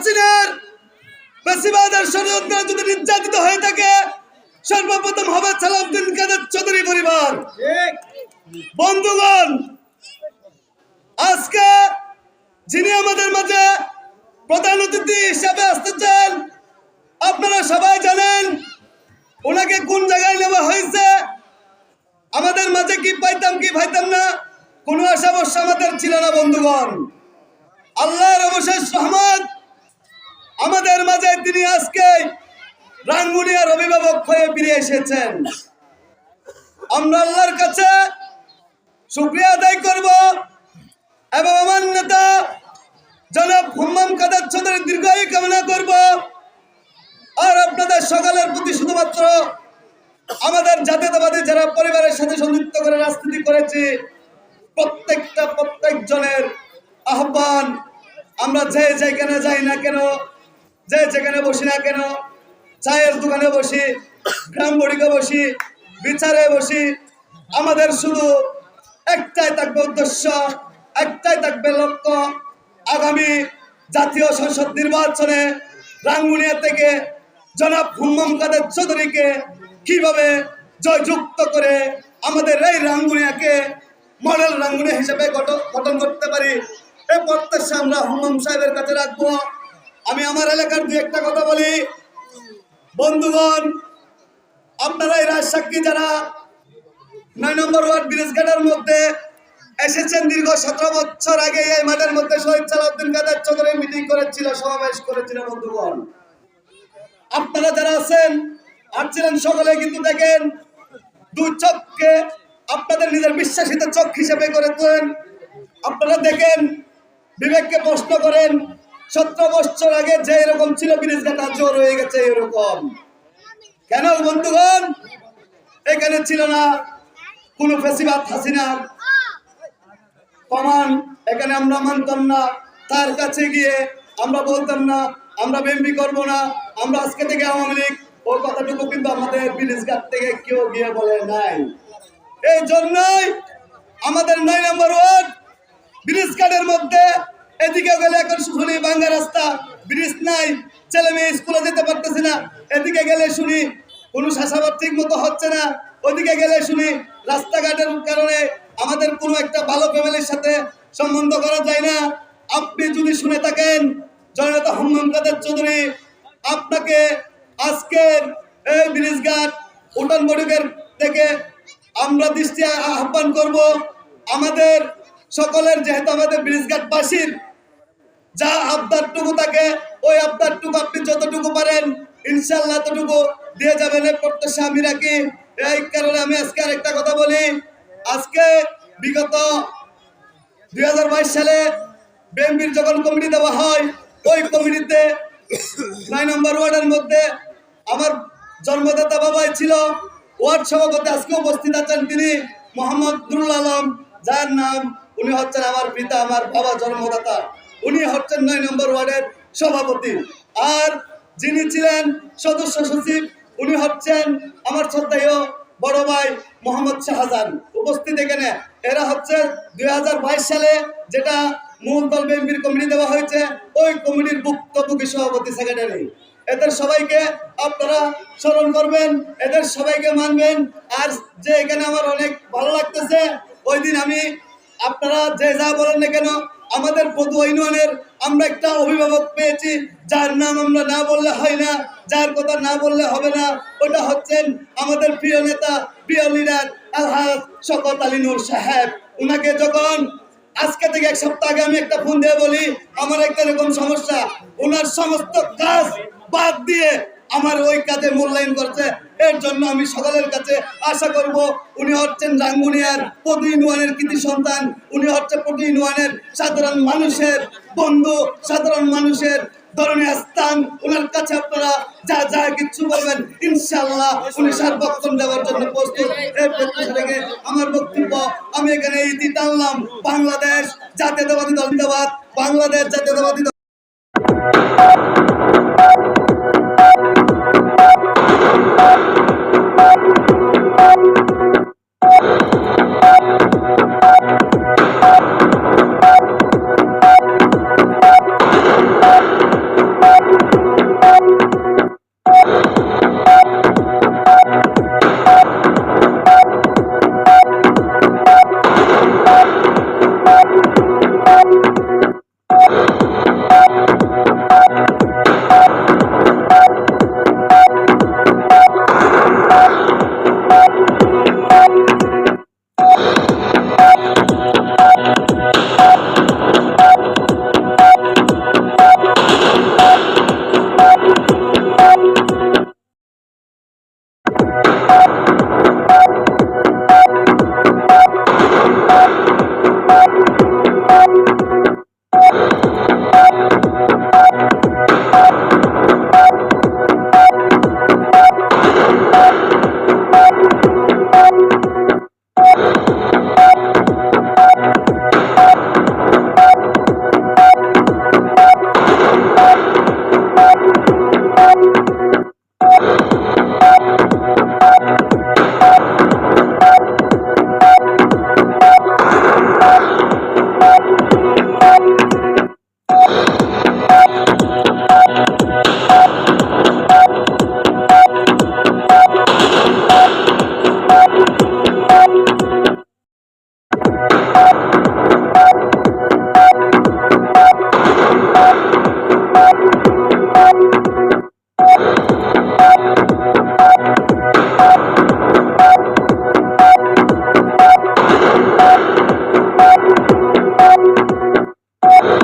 হাসিনার বেশিবাদের ষড়যন্ত্রে যদি নির্যাতিত হয়ে থাকে, সর্বপ্রথম হবে সালাউদ্দিন কাদের চৌধুরী পরিবার। বন্ধুগণ, আজকে যিনি আমাদের মাঝে প্রধান অতিথি হিসাবে আসতেছেন আপনারা সবাই জানেন ওনাকে কোন জায়গায় নেওয়া হয়েছে, আমাদের মাঝে কি পাইতাম কি পাইতাম না, কোনো আশা বর্ষা আমাদের ছিল না, বন্ধুগণ। আল্লাহর অবশেষ রহমত আমাদের মাঝে তিনি আজকে রাঙ্গুনিয়ার অভিভাবক হয়ে ফিরে এসেছেন। আমরা আল্লাহর কাছে শুক্রিয়া আদায় করব এবং আমার নেতা জনাব হুম্মাম কাদের চৌধুরীর দীর্ঘায়ু কামনা করব। আর আপনাদের সকালের প্রতি শুধুমাত্র আমাদের জাতীয়তাবাদী যারা পরিবারের সাথে সংযুক্ত করে রাজনীতি করেছে, প্রত্যেকটা প্রত্যেকজনের আহ্বান, আমরা যে যেখানে যাই না কেন যে যেখানে বসি না কেন, চায়ের দোকানে বসি, গ্রাম বড়িকে বসি, বিচারে বসি, আমাদের শুধু একটাই থাকবে উদ্দেশ্য, একটাই থাকবে লক্ষ্য, আগামী জাতীয় সংসদ নির্বাচনে রাঙ্গুনিয়া থেকে জনাব হুম্মম কাদের চৌধুরীকে কীভাবে জয়যুক্ত করে আমাদের এই রাঙ্গুনিয়াকে মডেল রাঙ্গুনিয়া হিসেবে গঠন করতে পারি এই প্রত্যাশা আমরা হুম্মম সাহেবের কাছে রাখব। আমি আমার এলাকার দু একটা কথা বলি। বন্ধুগণ, আপনারা এই রাজসাক্ষী যারা নয় নম্বর ওয়ার্ড ব্রিজ ঘাটের মধ্যে এসেছেন দীর্ঘ সতেরো বছর আগে, এই মাঠের মধ্যে শহীদ সালাউদ্দিন কাদের চৌধুরী মিটিং করেছিল, সমাবেশ করেছিল বন্ধুগণ। আপনারা যারা আছেন, আসছিলেন সকলে কিন্তু দেখেন দু চোখকে আপনাদের নিজের বিশ্বাসিত চোখ হিসেবে করে তোলেন। আপনারা দেখেন, বিবেককে প্রশ্ন করেন সতেরো বছর আগে যে এরকম ছিল ব্রিজ ঘাট আজও রয়ে গেছে এরকম। কেন বন্ধুগণ? এখানে ছিল না কোনো ফেসিবাদ হাসিনার কমান এখানে আমরা মানতাম না। তার কাছে গিয়ে আমরা বলতাম না, আমরা বিএমপি করব না, আমরা আজকে থেকে আওয়ামী লীগ। ওই কথাটুকু কিন্তু আমাদের ব্রিজ ঘাট থেকে কেউ গিয়ে বলে নাই। এই জন্যই আমাদের নয় নম্বর ওয়ার্ড ব্রিজ ঘাটের মধ্যে এদিকে গেলে এখন শুনি ভাঙ্গা রাস্তা, ব্রিজ নাই, ছেলে মেয়ে স্কুলে যেতে পারতেছে না। এদিকে গেলে শুনি কোনো শাসাবাদ ঠিক মতো হচ্ছে না। ওদিকে গেলে শুনি রাস্তাঘাটের কারণে আমাদের কোনো একটা ভালো ফ্যামিলির সাথে সম্বন্ধ করা যায় না। আপনি যদি শুনে থাকেন জননেতা হুম্মাম কাদের চৌধুরী, আপনাকে আজকের এই ব্রিজঘাট, উঠান বৈঠকের থেকে আমরা দৃষ্টি আহ্বান করব। আমাদের সকলের যেহেতু আমাদের ব্রিজঘাটবাসীর যা আবদারটুকু থাকে, ওই আবদারটুকু আপনি যতটুকু পারেন ইনশাল্লাহ ততটুকু দিয়ে যাবেন। এই প্রত্যাশা আমি রাখি। এই কারণে আমি আজকে আরেকটা কথা বলি। আজকে বিগত দুই সালে বিএনপির যখন কমিটি দেওয়া হয়, ওই কমিটিতে নয় নম্বর ওয়ার্ডের মধ্যে আমার জন্মদাতা বাবাই ছিল। ওয়ার্ড সভাপতি আজকে উপস্থিত আছেন তিনি মোহাম্মদ দুরুল আলম। যার নাম, উনি হচ্ছেন আমার পিতা, আমার বাবা জন্মদাতা। উনি হচ্ছেন নয় নম্বর ওয়ার্ডের সভাপতি। আর যিনি ছিলেন সদস্য সচিব, উনি হচ্ছেন আমার শ্রদ্ধেয় বড় ভাই মোহাম্মদ শাহজাহান। উপস্থিত এখানে। এরা হচ্ছে দুই সালে যেটা মোহনদল বিএনপির কমিটি দেওয়া হয়েছে, ওই কমিটির ভুক্তভোগী সভাপতি সেক্রেটারি। এদের সবাইকে আপনারা স্মরণ করবেন, এদের সবাইকে মানবেন। আর যে এখানে আমার অনেক ভালো লাগতেছে, ওই দিন আমি আপনারা যে যা বলেন না কেন আমাদের পদুয়া ইউনিয়নের আমরা একটা অভিভাবক পেয়েছি, যার নাম আমরা না বললে হয় না, যার কথা না বললে হবে না, ওটা হচ্ছেন আমাদের প্রিয় নেতা প্রিয় লিডার আলহাজ শকত আলী নূর সাহেব। উনাকে যখন আজকে থেকে এক সপ্তাহ আগে আমি একটা ফোন দিয়ে বলি, আমার একটা এরকম সমস্যা ওনার সমস্ত কাজ বাদ দিয়ে আমার ওই কাজে মূল্যায়ন করছে। এর জন্য আমি সকলের কাছে আশা করব, উনি হচ্ছেন রাঙ্গুনিয়ার পদু ইউনিয়নের কৃতি সন্তান। উনি হচ্ছে পদু ইউনিয়নের সাধারণ মানুষের বন্ধু, সাধারণ মানুষের ধরনের স্থান। ওনার কাছে আপনারা যা যা কিছু বলবেন ইনশাল্লাহ উনি সার্বক্ষণ দেওয়ার জন্য প্রস্তুত। এই প্রত্যাশা থেকে আমার বক্তব্য আমি এখানে ইতি টানলাম বাংলাদেশ জাতীয়তাবাদী জিন্দাবাদ। বাংলাদেশ জাতীয়তাবাদী you